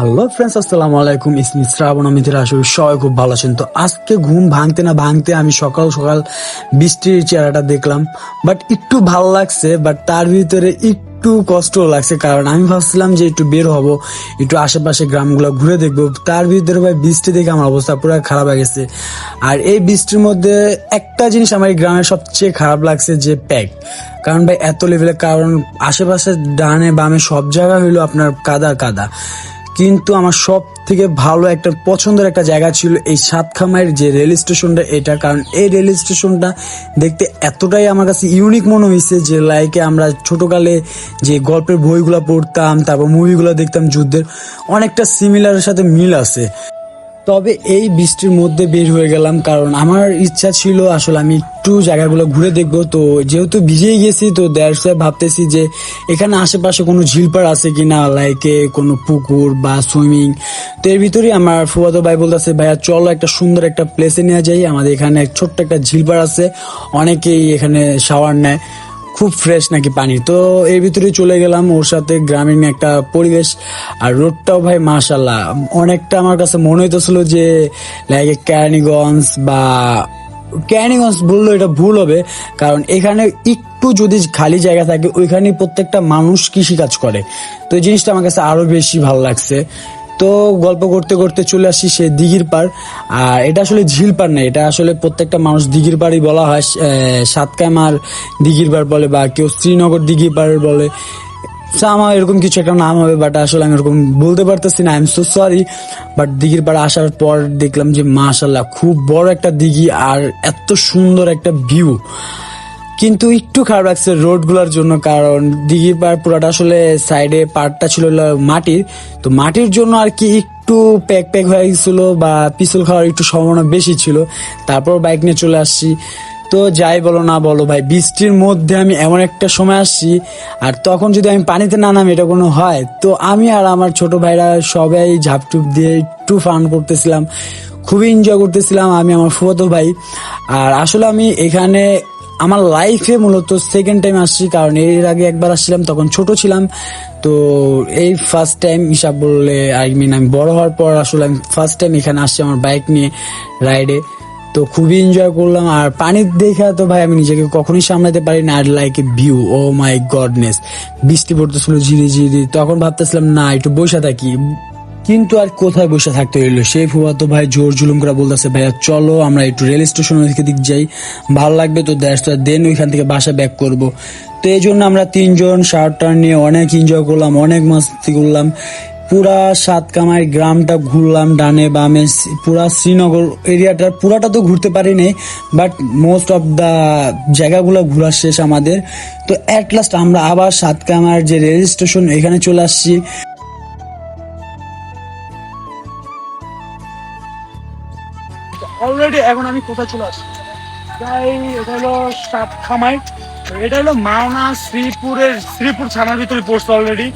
Hello friends আসসালামু আলাইকুম। ইসমি শ্রাবণ অমিতের আসলে সবাই খুব ভালো আছেন। তো আজকে ঘুম ভাঙতে না ভাঙতে আমি সকাল সকাল বৃষ্টির চেহারাটা দেখলাম। বাট একটু ভালো লাগছে বাট তার ভিতরে একটু কষ্ট লাগছে। কারণ আমি ভাবছিলাম যে একটু বের হব, একটু আশেপাশে গ্রামগুলো ঘুরে দেখব। তার ভিতরে ভাই বৃষ্টি দেখে আমার অবস্থা পুরো খারাপ হয়ে গেছে। আর এই বৃষ্টির মধ্যে একটা জিনিস আমার এই গ্রামের সবচেয়ে খারাপ লাগছে যে প্যাক। কারণ ভাই, এত লেভেলের কারণ আশেপাশে ডানে বামে সব জায়গা হইল আপনার কাদা কাদা। কিন্তু আমার সব থেকে ভালো একটা, পছন্দের একটা জায়গা ছিল এই সাতখামাইয়ের যে রেল স্টেশনটা, এটা কারণ এই রেল স্টেশনটা দেখতে এতটাই আমার কাছে ইউনিক মনে হয়েছে যে লাইকে আমরা ছোটোকালে যে গল্পের বইগুলো পড়তাম, তারপর মুভিগুলো দেখতাম যুদ্ধের, অনেকটা সিমিলারের সাথে মিল আছে। তবে এই বৃষ্টির মধ্যে বের হয়ে গেলাম, কারণ আমার ইচ্ছা ছিল আসলে আমি একটু জায়গাগুলো ঘুরে দেখব। তো যেহেতু ভিজেই গেছি, তো দ্যাটস ভাবতেছি যে এখানে আশেপাশে কোনো ঝিলপাড় আছে কিনা লাইকে কোনো পুকুর বা সুইমিং তো এর ভিতরেই আমার ফুয়াতো ভাই বলতেছে, ভাইয়া, চলো একটা সুন্দর একটা প্লেসে নিয়ে যাই। আমাদের এখানে ছোট্ট একটা ঝিলপাড় আছে, অনেকেই এখানে শাওয়ার নেয়। খুব ফ্রেশ নাকি পানি? তো এর ভিতরে চলে গেলাম ওর সাথে গ্রামীণ একটা পরিবেশ। আর রোডটাও ভাই মাশাল্লাহ অনেকটা আমার কাছে মনে হইতেছিল যে লাইক ক্যারানিগঞ্জ বা ক্যারানিগঞ্জ বললেও এটা ভুল হবে, কারণ এখানে একটু যদি খালি জায়গা থাকে, ওইখানে প্রত্যেকটা মানুষ কৃষিকাজ করে। তো এই জিনিসটা আমার কাছে আরও বেশি ভালো লাগছে। তো গল্প করতে করতে চলে আসি সে দিঘির পার আর এটা আসলে ঝিল পার না, এটা আসলে প্রত্যেকটা মানুষ দিঘির পাড়ই বলা হয়। সাতকামার দিঘির পার বলে বা কেউ শ্রীনগর দিঘির পার বলে। আমার এরকম কিছু একটা নাম হবে বাট আসলে আমি এরকম বলতে পারতেছি না I am so sorry but দিঘির পাড়ে আসার পর দেখলাম যে মাশাল্লাহ খুব বড় একটা দিঘি আর এত সুন্দর একটা ভিউ কিন্তু একটু খারাপ লাগছে রোডগুলার জন্য, কারণ দিঘির পাড় পুরাটা আসলে সাইডে পাড়টা ছিল মাটির। তো মাটির জন্য আর কি একটু প্যাক প্যাক হয়ে গেছিল বা পিছল খাওয়ার একটু সম্ভাবনা বেশি ছিল। তারপর বাইক নিয়ে চলে আসছি। তো যাই বলো না বলো ভাই, বৃষ্টির মধ্যে আমি এমন একটা সময় আসছি, আর তখন যদি আমি পানিতে না নামি এটা কোনো হয়? তো আমি আর আমার ছোট ভাইরা সবাই ঝাপটুপ দিয়ে একটু ফান করতেছিলাম। খুবই এনজয় করতেছিলাম আমি, আমার ফুয়াতো ভাই। আর আসলে আমি এখানে আমার লাইফে মূলত সেকেন্ড টাইম আসছি, কারণ এর আগে একবার আসছিলাম, তখন ছোট ছিলাম। তো এই ফার্স্ট টাইম হিসাব বললে আই মিন আমি বড় হওয়ার পর আসলে আমি ফার্স্ট টাইম এখানে আসছি আমার বাইক নিয়ে রাইডে তো খুবই এনজয় করলাম। আর পানির দেখা তো ভাই, আমি নিজেকে কখনোই সামলাতে পারি না। আর like a view oh my goodness বৃষ্টি পড়তেছিল ঝিরি ঝিরি তখন ভাবতেছিলাম, না, একটু বসে থাকি। কিন্তু আর কোথায় বসে থাকতে হইল? সেই ফুয়াতো ভাই জোর জুলুম করে বলতেছে, ভাইয়া, চলো, আমরা একটু রেল স্টেশন ওইদিকে দিক যাই। ভালো লাগবে তো দ্যাটস দেন ওইখান থেকে বাসা ব্যাক করব। তো এই জন্য আমরা তিনজন শার্ট টার্ন নিয়ে অনেক এনজয় করলাম, অনেক মাস্তি করলাম। পুরা সাতকামাই গ্রামটা ঘুরলাম ডানে বামে, পুরা শ্রীনগর এরিয়াটা, পুরাটা তো ঘুরতে পারি নাই বাট মোস্ট অফ দা জায়গাগুলো ঘোরা শেষ আমাদের। তো অ্যাট লাস্ট আমরা আবার সাতকামার যে রেল স্টেশন, এখানে চলে আসছি। অলরেডি এখন আমি কোথায় চলে আসছি প্রায় এটা হলো সাত খামাই। এটা হলো মাওনা শ্রীপুরের, শ্রীপুর থানার ভিতরে পড়ছে অলরেডি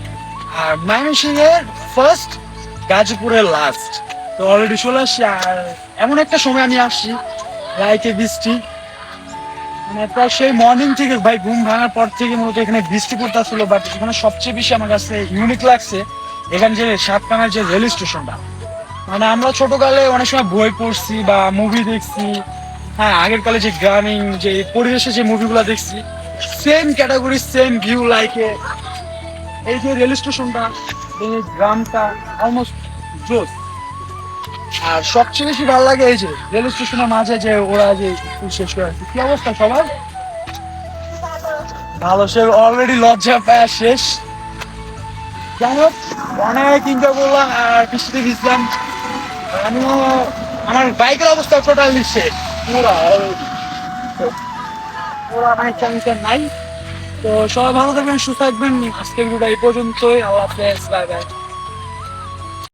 আর ময়মনসিংহের ফার্স্ট গাজীপুরের লাস্ট তো অলরেডি চলে আসছি আর এমন একটা সময় আমি আসছি, রাইতে বৃষ্টি। মানে প্রায় সেই মর্নিং থেকে, ভাই, ঘুম ভাঙার পর থেকে মূলত এখানে বৃষ্টি পড়তে আসছিল বাট এখানে সবচেয়ে বেশি আমার কাছে ইউনিক লাগছে, এখানে যে সাতখানার যে রেল স্টেশনটা। মানে আমরা ছোটকালে অনেক সময় বই পড়ছি বা মুভি দেখছি। হ্যাঁ আগের কালে যে গ্রামীণ, যে পরিবেশে যে মুভিগুলো দেখছি সেম ক্যাটাগরি সেম ভিউ লাইকে এই যে রেল স্টেশনটা এই গ্রামটা অলমোস্ট জোস। আর সবচেয়ে বেশি ভালো লাগে এই যে রেল স্টেশনের মাঝে যে ওরা যে শেষ করে আসছে। কি অবস্থা সবার? ভালো, সে অলরেডি লজ্জা পায়, শেষ। যাই হোক, অনেক এনজয় করলাম আর বৃষ্টিতে ভিজলাম। আমিও, আমার বাইকের অবস্থা টোটালি শেষ। পুরা পুরা নাই টেনশন নাই। তো সবাই ভালো থাকবেন, সুস্থ থাকবেন। আজকের ভিডিওটা এই পর্যন্তই। আল্লাহ হাফেজ বাই বাই